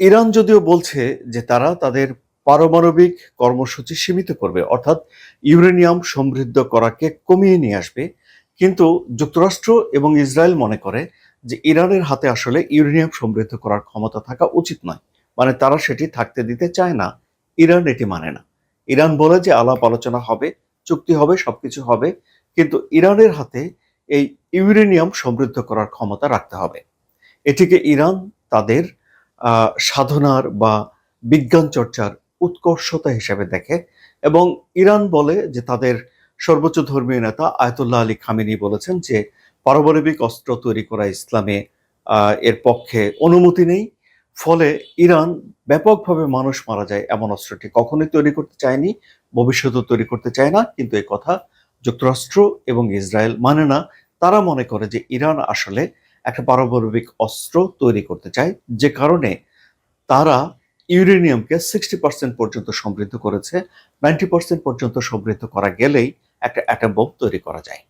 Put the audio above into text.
Iran যদিও বলছে যে তারা তাদের পারমাণবিক কর্মসূচি সীমিত করবে, অর্থাৎ ইউরেনিয়াম সমৃদ্ধ করাকে কমিয়ে নিয়ে আসবে। কিন্তু যুক্তরাষ্ট্র এবং ইসরায়েল মনে করে যে ইরানের হাতে আসলে ইউরেনিয়াম সমৃদ্ধ করার ক্ষমতা থাকা উচিত নয়। মানে তারা সেটি থাকতে দিতে চায় না, ইরান এটি মানে না। ইরান বলে যে আলাপ আলোচনা হবে, চুক্তি হবে, সবকিছু হবে, কিন্তু ইরানের হাতে এই ইউরেনিয়াম সমৃদ্ধ করার ক্ষমতা রাখতে হবে। এটিকে ইরান তাদের সাধনার বা বিজ্ঞান চর্চার উৎকর্ষতা হিসেবে দেখে এবং ইরান বলে যে তাদের সর্বোচ্চ ধর্মীয় নেতা আয়তুল্লাহ আলী খামিনি বলেছেন যে পারমাণবিক অস্ত্র তৈরি করা ইসলামে এর পক্ষে অনুমতি নেই। ফলে ইরান ব্যাপকভাবে মানুষ মারা যায় এমন অস্ত্রটি কখনোই তৈরি করতে চায়নি, ভবিষ্যতেও তৈরি করতে চায় না। কিন্তু এই কথা যুক্তরাষ্ট্র এবং ইসরায়েল মানে না। তারা মনে করে যে ইরান আসলে একটা পারমাণবিক অস্ত্র তৈরি করতে চায়, যে কারণে তারা ইউরেনিয়ামকে সিক্সটি পার্সেন্ট পর্যন্ত সমৃদ্ধ করেছে। নাইনটি পার্সেন্ট পর্যন্ত সমৃদ্ধ করা গেলেই একটা অ্যাটম বোম তৈরি করা যায়।